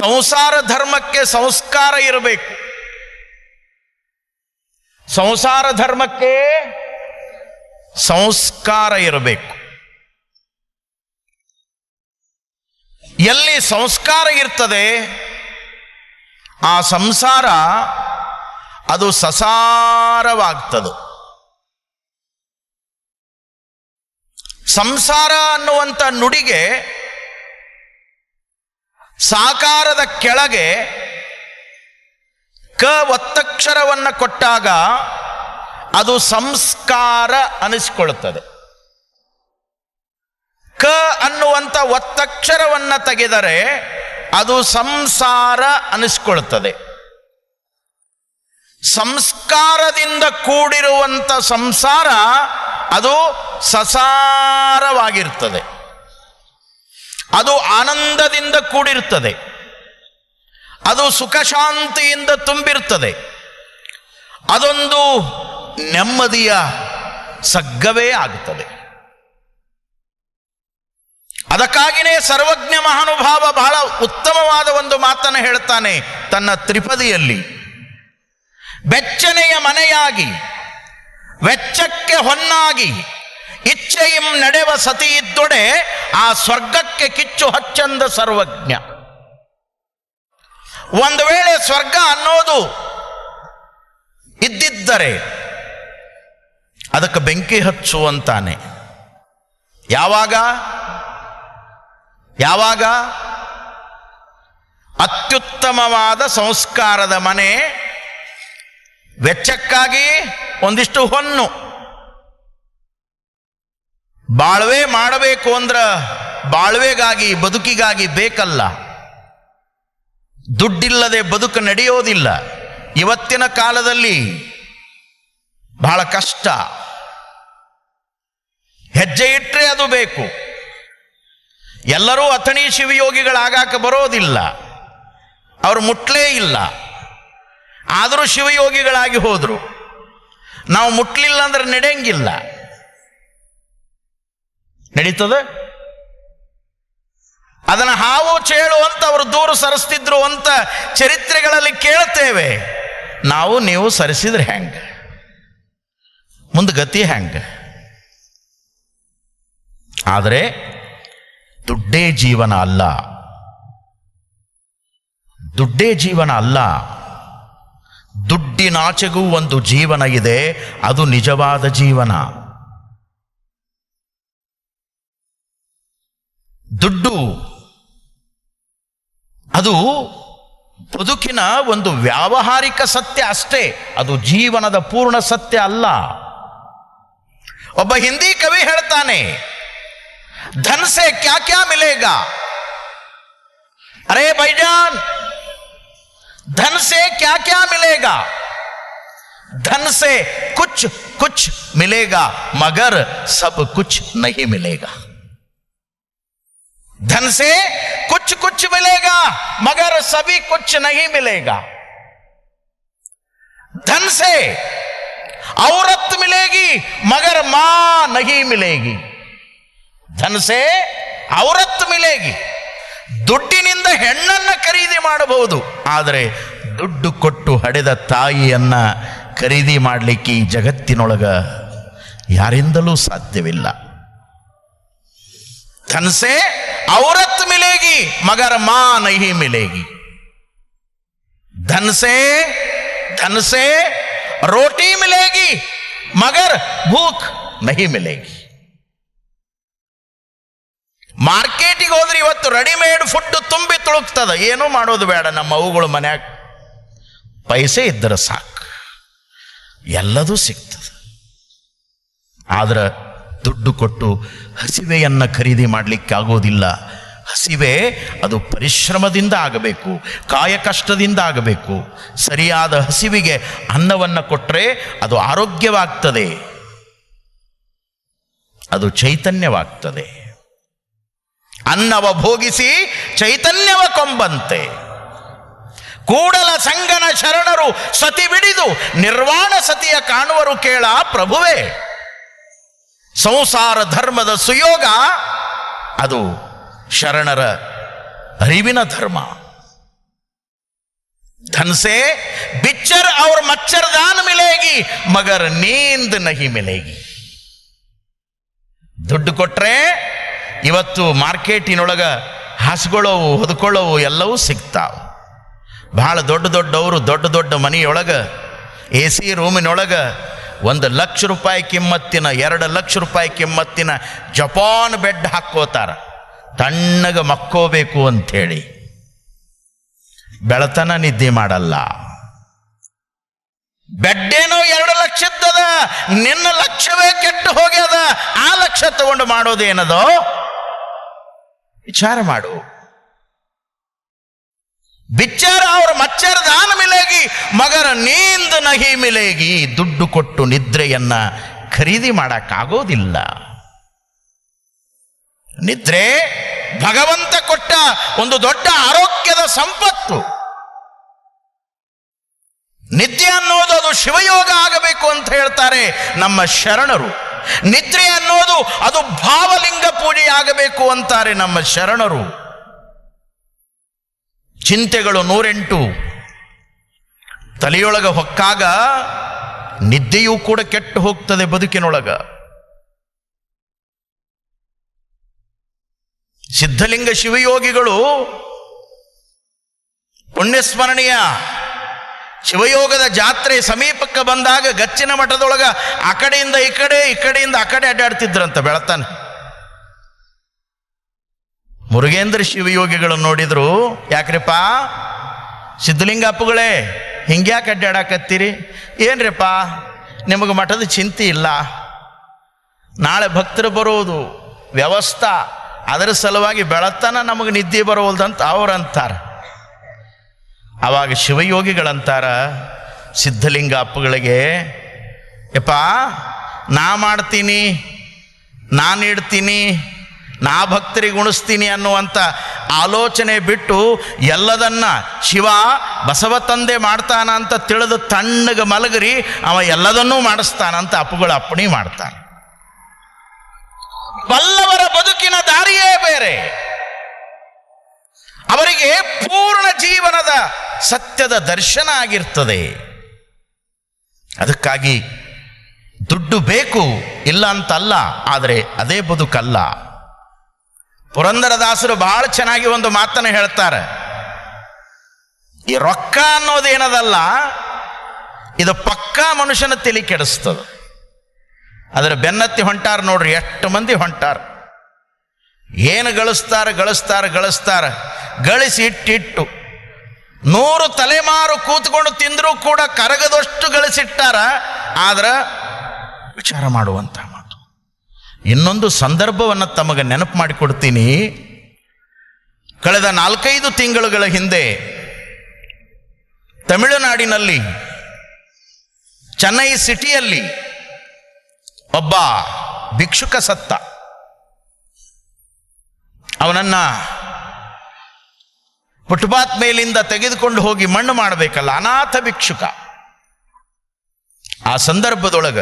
ಸಂಸಾರ ಧರ್ಮಕ್ಕೆ ಸಂಸ್ಕಾರ ಇರಬೇಕು. ಸಂಸಾರ ಧರ್ಮಕ್ಕೆ ಸಂಸ್ಕಾರ ಇರಬೇಕು. ಎಲ್ಲಿ ಸಂಸ್ಕಾರ ಇರ್ತದೆ, ಆ ಸಂಸಾರ ಅದು ಸಸಾರವಾಗ್ತದೆ. ಸಂಸಾರ ಅನ್ನುವಂಥ ನುಡಿಗೆ ಸಾಕಾರದ ಕೆಳಗೆ ಕ ಒತ್ತಕ್ಷರವನ್ನು ಕೊಟ್ಟಾಗ ಅದು ಸಂಸ್ಕಾರ ಅನಿಸಿಕೊಳ್ಳುತ್ತದೆ ಕ ಅನ್ನುವಂಥ ಒತ್ತಕ್ಷರವನ್ನು ತೆಗೆದರೆ ಅದು ಸಂಸಾರ ಅನಿಸಿಕೊಳ್ಳುತ್ತದೆ ಸಂಸ್ಕಾರದಿಂದ ಕೂಡಿರುವಂಥ ಸಂಸಾರ ಅದು ಸಸಾರವಾಗಿರ್ತದೆ. ಅದು ಆನಂದದಿಂದ ಕೂಡಿರುತ್ತದೆ. ಅದು ಸುಖ ಶಾಂತಿಯಿಂದ ತುಂಬಿರ್ತದೆ ಅದೊಂದು ನೆಮ್ಮದಿಯ ಸಗ್ಗವೇ ಆಗುತ್ತದೆ. ಅದಕ್ಕಾಗಿಯೇ ಸರ್ವಜ್ಞ ಮಹಾನುಭಾವ ಬಹಳ ಉತ್ತಮವಾದ ಒಂದು ಮಾತನ್ನು ಹೇಳ್ತಾನೆ ತನ್ನ ತ್ರಿಪದಿಯಲ್ಲಿ. ಬೆಚ್ಚನೆಯ ಮನೆಯಾಗಿ, ವೆಚ್ಚಕ್ಕೆ ಹೊನ್ನಾಗಿ ಇಚ್ಛೆಯಂ ನಡೆವ ಸತಿ ಇದ್ದೊಡೆ, ಆ ಸ್ವರ್ಗಕ್ಕೆ ಕಿಚ್ಚು ಹಚ್ಚಂದ ಸರ್ವಜ್ಞ. ಒಂದು ವೇಳೆ ಸ್ವರ್ಗ ಅನ್ನೋದು ಇದ್ದಿದ್ದರೆ ಅದಕ್ಕೆ ಬೆಂಕಿ ಹಚ್ಚುವಂತಾನೆ ಯಾವಾಗ? ಯಾವಾಗ? ಅತ್ಯುತ್ತಮವಾದ ಸಂಸ್ಕಾರದ ಮನೆ, ವೆಚ್ಚಕ್ಕಾಗಿ ಒಂದಿಷ್ಟು ಹೊನ್ನು. ಬಾಳ್ವೆ ಮಾಡಬೇಕು ಅಂದ್ರ ಬಾಳ್ವೆಗಾಗಿ, ಬದುಕಿಗಾಗಿ ಬೇಕಲ್ಲ. ದುಡ್ಡಿಲ್ಲದೆ ಬದುಕು ನಡೆಯೋದಿಲ್ಲ. ಇವತ್ತಿನ ಕಾಲದಲ್ಲಿ ಬಹಳ ಕಷ್ಟ. ಹೆಜ್ಜೆ ಇಟ್ಟರೆ ಅದು ಬೇಕು. ಎಲ್ಲರೂ ಅಥಣಿ ಶಿವಯೋಗಿಗಳಾಗಾಕ ಬರೋದಿಲ್ಲ. ಅವರು ಮುಟ್ಲೇ ಇಲ್ಲ. ಆದರೂ ಶಿವಯೋಗಿಗಳಾಗಿ ಹೋದರು. ನಾವು ಮುಟ್ಲಿಲ್ಲ ಅಂದ್ರೆ ನಡೆಯಂಗಿಲ್ಲ. ನಡೀತದ? ಅದನ್ನು ಹಾವು ಚೇಳು ಅಂತ ಅವರು ದೂರು ಸರಿಸ್ತಿದ್ರು ಅಂತ ಚರಿತ್ರೆಗಳಲ್ಲಿ ಕೇಳ್ತೇವೆ. ನಾವು, ನೀವು ಸರಿಸಿದ್ರೆ ಹೆಂಗೆ? ಮುಂದೆ ಗತಿ ಹೆಂಗ? ಆದರೆ, ದುಡ್ಡೇ ಜೀವನ ಅಲ್ಲ. ದುಡ್ಡೇ ಜೀವನ ಅಲ್ಲ. ದುಡ್ಡಿನಾಚೆಗೂ ಒಂದು ಜೀವನ ಇದೆ. ಅದು ನಿಜವಾದ ಜೀವನ. ದುಡ್ಡು ಅದು ಬದುಕಿನ ಒಂದು ವ್ಯಾವಹಾರಿಕ ಸತ್ಯ ಅಷ್ಟೇ ಅದು ಜೀವನದ ಪೂರ್ಣ ಸತ್ಯ ಅಲ್ಲ ಒಬ್ಬ ಹಿಂದಿ ಕವಿ ಹೇಳ್ತಾನೆ धन से क्या क्या मिलेगा अरे भाईजान धन से क्या क्या मिलेगा धन से कुछ कुछ मिलेगा मगर सब कुछ नहीं मिलेगा धन से कुछ कुछ मिलेगा मगर सभी कुछ नहीं मिलेगा धन से औरत मिलेगी मगर मां नहीं मिलेगी ಧನ್ ಸೇ ಔರತ್ ಮಿಲೇಗಿ ದುಡ್ಡಿನಿಂದ ಹೆಣ್ಣನ್ನು ಖರೀದಿ ಮಾಡಬಹುದು ಆದರೆ ದುಡ್ಡು ಕೊಟ್ಟು ಹಡೆದ ತಾಯಿಯನ್ನ ಖರೀದಿ ಮಾಡಲಿಕ್ಕೆ ಈ ಜಗತ್ತಿನೊಳಗ ಯಾರಿಂದಲೂ ಸಾಧ್ಯವಿಲ್ಲ ಧನ್ ಸೇ ಔರತ್ ಮಿಲೇಗಿ ಮಗರ ಮಾ ನಹಿ ಮಿಲೇಗಿ धन से धन से रोटी मिलेगी मगर भूख नहीं मिलेगी ಮಾರ್ಕೆಟಿಗೆ ಹೋದ್ರೆ ಇವತ್ತು ರೆಡಿಮೇಡ್ ಫುಡ್ ತುಂಬಿ ತುಳುಕ್ತದ ಏನೂ ಮಾಡೋದು ಬೇಡ ನಮ್ಮ ಅವುಗಳು ಮನ್ಯಾಗ ಪೈಸೆ ಇದ್ದರೆ ಸಾಕು ಎಲ್ಲದೂ ಸಿಗ್ತದೆ ಆದ್ರೆ ದುಡ್ಡು ಕೊಟ್ಟು ಹಸಿವೆಯನ್ನು ಖರೀದಿ ಮಾಡಲಿಕ್ಕೆ ಆಗೋದಿಲ್ಲ. ಹಸಿವೆ ಅದು ಪರಿಶ್ರಮದಿಂದ ಆಗಬೇಕು, ಕಾಯ ಕಷ್ಟದಿಂದ ಆಗಬೇಕು. ಸರಿಯಾದ ಹಸಿವಿಗೆ ಅನ್ನವನ್ನು ಕೊಟ್ಟರೆ ಅದು ಆರೋಗ್ಯವಾಗ್ತದೆ. ಅದು ಚೈತನ್ಯವಾಗ್ತದೆ. ಅನ್ನವ ಭೋಗಿಸಿ ಚೈತನ್ಯವ ಕೊಂಬಂತೆ. ಕೂಡಲ ಸಂಗನ ಶರಣರು ಸತಿ ಬಿಡಿದು ನಿರ್ವಾಣ ಸತಿಯ ಕಾಣುವರು ಕೇಳ ಪ್ರಭುವೇ. ಸಂಸಾರ ಧರ್ಮದ ಸುಯೋಗ ಅದು ಶರಣರ ಅರಿವಿನ ಧರ್ಮ. ಧನ್ಸೆ ಬಿಚ್ಚರ್ ಅವ್ರ ಮಚ್ಚರ್ದಾನ ಮಿಲೇಗಿ, ಮಗರ್ ನೀಂದ್ ನಹಿ ಮಿಲೇಗಿ. ದುಡ್ಡು ಕೊಟ್ರೆ ಇವತ್ತು ಮಾರ್ಕೆಟಿನೊಳಗ ಹಸುಗಳವು, ಹೊದ್ಕೊಳ್ಳೋವು ಎಲ್ಲವೂ ಸಿಗ್ತಾವ. ಬಹಳ ದೊಡ್ಡ ದೊಡ್ಡವರು ದೊಡ್ಡ ದೊಡ್ಡ ಮನೆಯೊಳಗ, ಎ ಸಿ ರೂಮಿನೊಳಗೆ ಒಂದು ಲಕ್ಷ ರೂಪಾಯಿ ಕಿಮ್ಮತ್ತಿನ, ಎರಡು ಲಕ್ಷ ರೂಪಾಯಿ ಕಿಮ್ಮತ್ತಿನ ಜಪಾನ್ ಬೆಡ್ ಹಾಕ್ಕೋತಾರ. ತಣ್ಣಗೆ ಮಕ್ಕೋಬೇಕು ಅಂಥೇಳಿ. ಬೆಳತನ ನಿದ್ದೆ ಮಾಡಲ್ಲ. ಬೆಡ್ಡೇನೋ ಎರಡು ಲಕ್ಷದ್ದದ, ನಿನ್ನ ಲಕ್ಷವೇ ಕೆಟ್ಟು ಹೋಗ್ಯದ, ಆ ಲಕ್ಷ ತಗೊಂಡು ಮಾಡೋದೇನದೋ? ವಿಚಾರ ಮಾಡು. ಬಿಚ್ಚಾರ ಅವರ ಮಚ್ಚರ ದಾನ ಮಿಲೇಗಿ ಮಗರ ನೀಂದ ನಹಿ ಮಿಲೇಗಿ ದುಡ್ಡು ಕೊಟ್ಟು ನಿದ್ರೆಯನ್ನ ಖರೀದಿ ಮಾಡಕ್ಕಾಗೋದಿಲ್ಲ. ನಿದ್ರೆ ಭಗವಂತ ಕೊಟ್ಟ ಒಂದು ದೊಡ್ಡ ಆರೋಗ್ಯದ ಸಂಪತ್ತು. ನಿದ್ರೆ ಅನ್ನೋದು ಅದು ಶಿವಯೋಗ ಆಗಬೇಕು ಅಂತ ಹೇಳ್ತಾರೆ ನಮ್ಮ ಶರಣರು. ನಿದ್ರೆ ಅನ್ನೋದು ಅದು ಭಾವಲಿಂಗ ಪೂಜೆ ಆಗಬೇಕು ಅಂತಾರೆ ನಮ್ಮ ಶರಣರು. ಚಿಂತೆಗಳು ನೂರೆಂಟು. ತಲೆಯೊಳಗ ಹೊಕ್ಕಾಗ ನಿದ್ದೆಯೂ ಕೂಡ ಕೆಟ್ಟು ಹೋಗ್ತದೆ ಬದುಕಿನೊಳಗ. ಸಿದ್ಧಲಿಂಗ ಶಿವಯೋಗಿಗಳು ಪುಣ್ಯಸ್ಮರಣೀಯ ಶಿವಯೋಗದ ಜಾತ್ರೆ ಸಮೀಪಕ್ಕೆ ಬಂದಾಗ ಗಚ್ಚಿನ ಮಠದೊಳಗ ಆ ಕಡೆಯಿಂದ ಈ ಕಡೆ, ಈ ಕಡೆಯಿಂದ ಆ ಕಡೆ ಅಡ್ಡಾಡ್ತಿದ್ರಂತ ಬೆಳತಾನೆ. ಮುರುಗೇಂದ್ರ ಶಿವಯೋಗಿಗಳನ್ನು ನೋಡಿದ್ರು. ಯಾಕ್ರಿಪ್ಪ? ಸಿದ್ಧಲಿಂಗ ಅಪ್ಪುಗಳೇ, ಹಿಂಗ್ಯಾಕೆ ಅಡ್ಡಾಡಕತ್ತೀರಿ? ಏನ್ರಿಪ್ಪ? ನಿಮಗೆ ಮಠದ ಚಿಂತೆ ಇಲ್ಲ. ನಾಳೆ ಭಕ್ತರು ಬರುವುದು ವ್ಯವಸ್ಥಾ. ಅದರ ಸಲುವಾಗಿ ಬೆಳತನ ನಮಗೆ ನಿದ್ದೆ ಬರುವುದಂತ ಅವ್ರಂತಾರೆ. ಆವಾಗ ಶಿವಯೋಗಿಗಳಂತಾರ ಸಿದ್ಧಲಿಂಗ ಅಪ್ಪುಗಳಿಗೆ, ಯಪ್ಪ, ನಾ ಮಾಡ್ತೀನಿ, ನಾನು ಇಡ್ತೀನಿ ನಾ ಭಕ್ತರಿಗೆ ಉಣಿಸ್ತೀನಿ ಅನ್ನುವಂಥ ಆಲೋಚನೆ ಬಿಟ್ಟು ಎಲ್ಲದನ್ನ ಶಿವ ಬಸವ ತಂದೆ ಮಾಡ್ತಾನ ಅಂತ ತಿಳಿದು ತಣ್ಣಗೆ ಮಲಗರಿ, ಅವ ಎಲ್ಲದನ್ನೂ ಮಾಡಿಸ್ತಾನಂತ ಅಪ್ಪುಗಳು ಅಪ್ಪಣಿ ಮಾಡ್ತಾನೆ ಬಲ್ಲವರ ಬದುಕಿನ ದಾರಿಯೇ ಬೇರೆ. ಅವರಿಗೆ ಪೂರ್ಣ ಜೀವನದ ಸತ್ಯದ ದರ್ಶನ ಆಗಿರ್ತದೆ. ಅದಕ್ಕಾಗಿ ದುಡ್ಡು ಬೇಕು ಇಲ್ಲ ಅಂತಲ್ಲ, ಆದರೆ ಅದೇ ಬದುಕಲ್ಲ. ಪುರಂದರದಾಸರು ಬಹಳ ಚೆನ್ನಾಗಿ ಒಂದು ಮಾತನ್ನು ಹೇಳ್ತಾರೆ. ಈ ರೊಕ್ಕ ಅನ್ನೋದೇನದಲ್ಲ ಇದು ಪಕ್ಕಾ ಮನುಷ್ಯನ ತಿಳಿ ಕೆಡಿಸ್ತದೆ. ಅದರ ಬೆನ್ನತ್ತಿ ಹೊಂಟಾರ ನೋಡ್ರಿ, ಎಷ್ಟು ಮಂದಿ ಹೊಂಟಾರ. ಏನು ಗಳಿಸ್ತಾರ ಗಳಿಸ್ತಾರ ಗಳಿಸ್ತಾರ. ಗಳಿಸಿ ಇಟ್ಟಿಟ್ಟು, ನೂರು ತಲೆಮಾರು ಕೂತ್ಕೊಂಡು ತಿಂದರೂ ಕೂಡ ಕರಗದಷ್ಟು ಗಳಿಸಿಟ್ಟಾರ, ಆದ್ರೆ ವಿಚಾರ ಮಾಡುವಂಥ ಇನ್ನೊಂದು ಸಂದರ್ಭವನ್ನು ತಮಗೆ ನೆನಪು ಮಾಡಿಕೊಡ್ತೀನಿ. ಕಳೆದ ನಾಲ್ಕೈದು ತಿಂಗಳುಗಳ ಹಿಂದೆ ತಮಿಳುನಾಡಿನಲ್ಲಿ, ಚೆನ್ನೈ ಸಿಟಿಯಲ್ಲಿ ಒಬ್ಬ ಭಿಕ್ಷುಕ ಸತ್ತ. ಅವನನ್ನ ಫುಟ್ಪಾತ್ ಮೇಲಿಂದ ತೆಗೆದುಕೊಂಡು ಹೋಗಿ ಮಣ್ಣು ಮಾಡಬೇಕಲ್ಲ, ಅನಾಥ ಭಿಕ್ಷುಕ. ಆ ಸಂದರ್ಭದೊಳಗ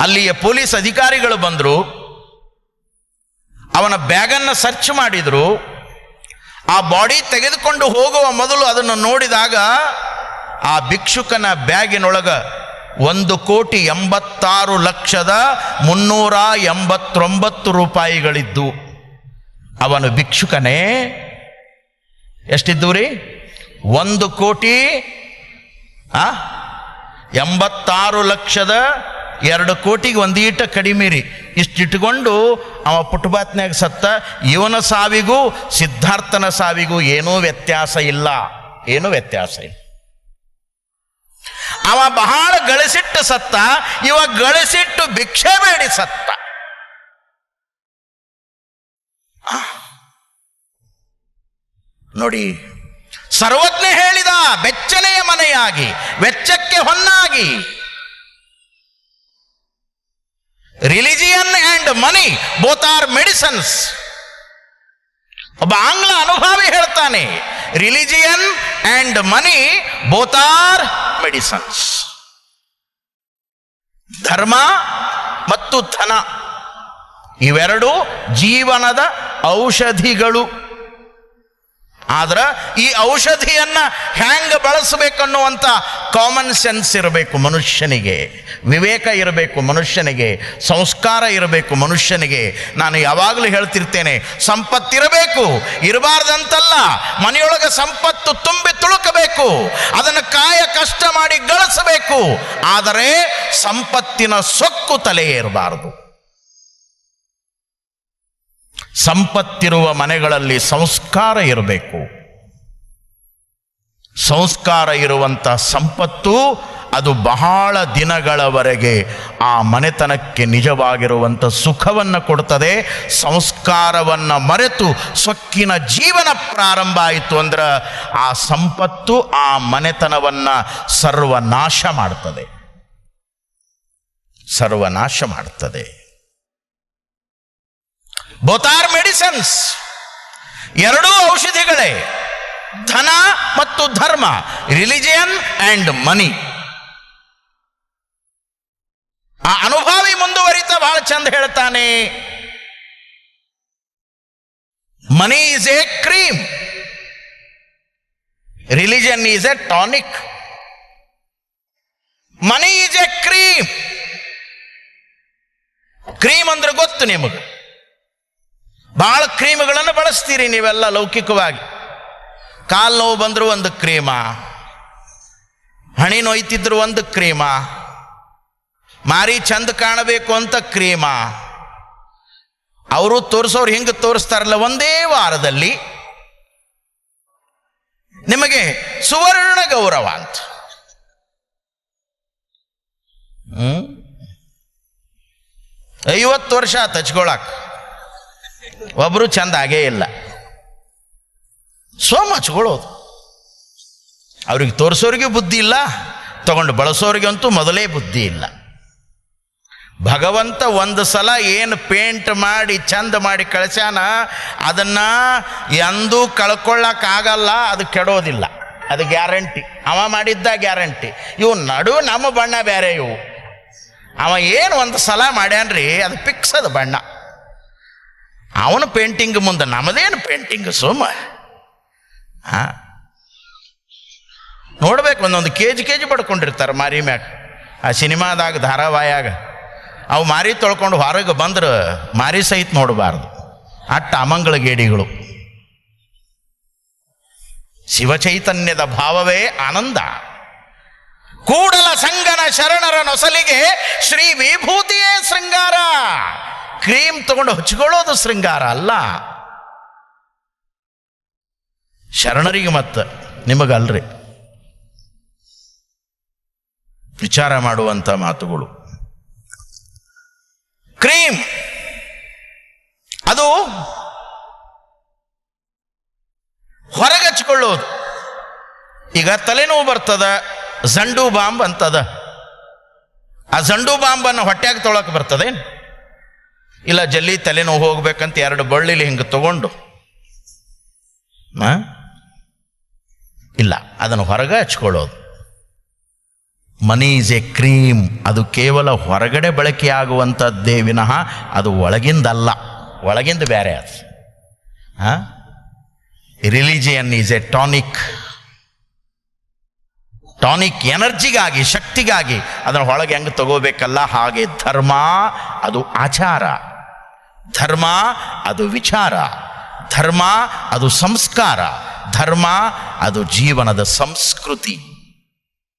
ಅಲ್ಲಿಯ ಪೊಲೀಸ್ ಅಧಿಕಾರಿಗಳು ಬಂದರು. ಅವನ ಬ್ಯಾಗನ್ನು ಸರ್ಚ್ ಮಾಡಿದರು. ಆ ಬಾಡಿ ತೆಗೆದುಕೊಂಡು ಹೋಗುವ ಮೊದಲು ಅದನ್ನು ನೋಡಿದಾಗ ಆ ಭಿಕ್ಷುಕನ ಬ್ಯಾಗಿನೊಳಗ ಒಂದು ಕೋಟಿ ಎಂಬತ್ತಾರು ಲಕ್ಷದ ಮುನ್ನೂರ ಎಂಬತ್ತೊಂಬತ್ತು ರೂಪಾಯಿಗಳಿದ್ದು. ಅವನು ಭಿಕ್ಷುಕನೇ. ಎಷ್ಟಿದ್ದು ರೀ? ಒಂದು ಕೋಟಿ ಎಂಬತ್ತಾರು ಲಕ್ಷದ ಎರಡು ಕೋಟಿಗೆ ಒಂದೀಟ ಕಡಿಮೆ ರೀ ಇಷ್ಟಿಟ್ಕೊಂಡು ಅವ ಪುಟ್ಬಾತ್ನ್ಯಾಗ ಸತ್ತ, ಇವನ ಸಾವಿಗೂ, ಸಿದ್ಧಾರ್ಥನ ಸಾವಿಗೂ ಏನೂ ವ್ಯತ್ಯಾಸ ಇಲ್ಲ. ಏನೂ ವ್ಯತ್ಯಾಸ ಇಲ್ಲ. ಅವ ಬಹಳ ಗಳಿಸಿಟ್ಟು ಸತ್ತ, ಇವ ಗಳಿಸಿಟ್ಟು ಭಿಕ್ಷೆ ಬೇಡಿ ಸತ್ತ. ನೋಡಿ, ಸರ್ವಜ್ಞ ಹೇಳಿದ ಬೆಚ್ಚನೆಯ ಮನೆಯಾಗಿ, ವೆಚ್ಚಕ್ಕೆ ಹೊನ್ನಾಗಿ religion and money both are medicines ಒಬ್ಬ ಆಂಗ್ಲ ಅನುಭಾವಿ ಹೇಳ್ತಾನೆ religion and money both are medicines ಧರ್ಮ ಮತ್ತು ಧನ, ಇವೆರಡು ಜೀವನದ ಔಷಧಿಗಳು. ಆದ್ರೆ ಈ ಔಷಧಿಯನ್ನ ಹ್ಯಾಂಗೆ ಬಳಸಬೇಕನ್ನುವಂಥ ಕಾಮನ್ ಸೆನ್ಸ್ ಇರಬೇಕು ಮನುಷ್ಯನಿಗೆ, ವಿವೇಕ ಇರಬೇಕು ಮನುಷ್ಯನಿಗೆ, ಸಂಸ್ಕಾರ ಇರಬೇಕು ಮನುಷ್ಯನಿಗೆ. ನಾನು ಯಾವಾಗಲೂ ಹೇಳ್ತಿರ್ತೇನೆ, ಸಂಪತ್ತಿರಬೇಕು, ಇರಬಾರ್ದಂತಲ್ಲ, ಮನೆಯೊಳಗೆ ಸಂಪತ್ತು ತುಂಬಿ ತುಳುಕಬೇಕು, ಅದನ್ನು ಕಾಯ ಕಷ್ಟ ಮಾಡಿ ಗಳಿಸಬೇಕು, ಆದರೆ ಸಂಪತ್ತಿನ ಸೊಕ್ಕು ತಲೆಯೇ ಇರಬಾರದು. ಸಂಪತ್ತಿರುವ ಮನೆಗಳಲ್ಲಿ ಸಂಸ್ಕಾರ ಇರಬೇಕು. ಸಂಸ್ಕಾರ ಇರುವಂಥ ಸಂಪತ್ತು ಅದು ಬಹಳ ದಿನಗಳವರೆಗೆ ಆ ಮನೆತನಕ್ಕೆ ನಿಜವಾಗಿರುವಂಥ ಸುಖವನ್ನು ಕೊಡ್ತದೆ. ಸಂಸ್ಕಾರವನ್ನು ಮರೆತು ಸೊಕ್ಕಿನ ಜೀವನ ಪ್ರಾರಂಭ ಆಯಿತು ಅಂದ್ರೆ ಆ ಸಂಪತ್ತು ಆ ಮನೆತನವನ್ನು ಸರ್ವನಾಶ ಮಾಡ್ತದೆ. ಸರ್ವನಾಶ ಮಾಡ್ತದೆ. ಬೋತಾರ್ ಮೆಡಿಸನ್ಸ್ ಎರಡೂ ಔಷಧಿಗಳೇ. ಧನ ಮತ್ತು ಧರ್ಮ ರಿಲಿಜಿಯನ್ ಅಂಡ್ ಮನಿ ಆ ಅನುಭಾವಿ ಮುಂದುವರಿತ ಬಹಳ ಚಂದ ಹೇಳ್ತಾನೆ. Money is a cream religion is a tonic money is a cream cream ಅಂದ್ರೆ ಗೊತ್ತು ನಿಮಗೆ. ಭಾಳ ಕ್ರೀಮ್ಗಳನ್ನು ಬಳಸ್ತೀರಿ ನೀವೆಲ್ಲ ಲೌಕಿಕವಾಗಿ. ಕಾಲು ನೋವು ಬಂದರೂ ಒಂದು ಕ್ರೀಮ, ಹಣಿ ನೋಯ್ತಿದ್ರು ಒಂದು ಕ್ರೀಮ, ಮಾರಿ ಚಂದ ಕಾಣಬೇಕು ಅಂತ ಕ್ರೀಮ. ಅವರು ತೋರಿಸೋರು ಹಿಂಗೆ ತೋರಿಸ್ತಾರಲ್ಲ ಒಂದೇ ವಾರದಲ್ಲಿ ನಿಮಗೆ ಸುವರ್ಣ ಗೌರವ ಅಂತ. ಐವತ್ತು ವರ್ಷ ಆತು ಹಚ್ಕೊಳಕ್ ಒಬ್ಬರು ಚಂದ ಆಗೇ ಇಲ್ಲ. ಸೋಮ ಹಚ್ಕೊಳ್ಳೋದು ಅವ್ರಿಗೆ ತೋರಿಸೋರಿಗೆ ಬುದ್ಧಿ ಇಲ್ಲ, ತಗೊಂಡು ಬಳಸೋರಿಗಂತೂ ಮೊದಲೇ ಬುದ್ಧಿ ಇಲ್ಲ. ಭಗವಂತ ಒಂದು ಸಲ ಏನು ಪೇಂಟ್ ಮಾಡಿ, ಚಂದ ಮಾಡಿ ಕಳಿಸ್ಯಾನ, ಅದನ್ನು ಎಂದೂ ಕಳ್ಕೊಳ್ಳೋಕ್ಕಾಗಲ್ಲ ಅದು ಕೆಡೋದಿಲ್ಲ. ಅದು ಗ್ಯಾರಂಟಿ. ಅವ ಮಾಡಿದ್ದ ಗ್ಯಾರಂಟಿ. ಇವು ನಡು ನಮ್ಮ ಬಣ್ಣ ಬೇರೆ ಇವು. ಅವ ಏನು ಒಂದು ಸಲ ಮಾಡ್ಯಾನ್ರಿ, ಅದು ಫಿಕ್ಸ್ ಅದು ಬಣ್ಣ. ಅವನ ಪೇಂಟಿಂಗ್ ಮುಂದೆ ನಮ್ಮದೇನು ಪೇಂಟಿಂಗ್ ಸುಮ್ಮ. ನೋಡ್ಬೇಕು, ಒಂದೊಂದು ಕೆ ಜಿ ಕೆ ಜಿ ಪಡ್ಕೊಂಡಿರ್ತಾರೆ ಮಾರಿ ಮ್ಯಾಟ್ ಆ ಸಿನಿಮಾದಾಗ ಧಾರಾವಾಯಾಗ ಅವು ಮಾರಿ ತೊಳ್ಕೊಂಡು ಹೊರಗೆ ಬಂದ್ರೆ ಮಾರಿ ಸಹಿತ ನೋಡಬಾರ್ದು. ಅಟ್ಟ ಅಮಂಗಳ ಗೇಡಿಗಳು ಶಿವಚೈತನ್ಯದ ಭಾವವೇ ಆನಂದ. ಕೂಡಲ ಸಂಗನ ಶರಣರ ನೊಸಲಿಗೆ ಶ್ರೀ ವಿಭೂತಿಯೇ ಶೃಂಗಾರ. ಕ್ರೀಮ್ ತಗೊಂಡು ಹಚ್ಕೊಳ್ಳೋದು ಶೃಂಗಾರ ಅಲ್ಲ. ಶರಣರಿಗೆ ಮತ್ತೆ, ನಿಮಗಲ್ರಿ. ವಿಚಾರ ಮಾಡುವಂಥ ಮಾತುಗಳು. ಕ್ರೀಮ್, ಅದು ಹೊರಗೆ ಹಚ್ಕೊಳ್ಳೋದು ಈಗ ತಲೆನೋವು ಬರ್ತದ ಜಂಡು ಬಾಂಬ್ ಅಂತದ. ಆ ಜಂಡು ಬಾಂಬನ್ನು ಹೊಟ್ಯಾಗ ತೊಳಕ್ ಬರ್ತದೆ ಇಲ್ಲ ಜಲ್ಲಿ ತಲೆನೋವು ಹೋಗ್ಬೇಕಂತ ಎರಡು ಬಳ್ಳಿಲಿ ಹಿಂಗೆ ತಗೊಂಡು? ಇಲ್ಲ, ಅದನ್ನು ಹೊರಗೆ ಹಚ್ಕೊಳ್ಳೋದು. ಮನಿ ಈಸ್ ಎ ಕ್ರೀಮ್, ಅದು ಕೇವಲ ಹೊರಗಡೆ ಬಳಕೆಯಾಗುವಂಥದ್ದೇ ವಿನಃ ಅದು ಒಳಗಿಂದಲ್ಲ, ಒಳಗಿಂದ ಬೇರೆ ಅದು. Religion is a tonic. Tonic ಎನರ್ಜಿಗಾಗಿ, ಶಕ್ತಿಗಾಗಿ ಅದನ್ನು ಒಳಗೆ ಹೆಂಗೆ ತಗೋಬೇಕಲ್ಲ, ಹಾಗೆ ಧರ್ಮ, ಅದು ಆಚಾರ. ಧರ್ಮ ಅದು ವಿಚಾರ ಧರ್ಮ ಅದು ಸಂಸ್ಕಾರ ಧರ್ಮ ಅದು ಜೀವನದ ಸಂಸ್ಕೃತಿ.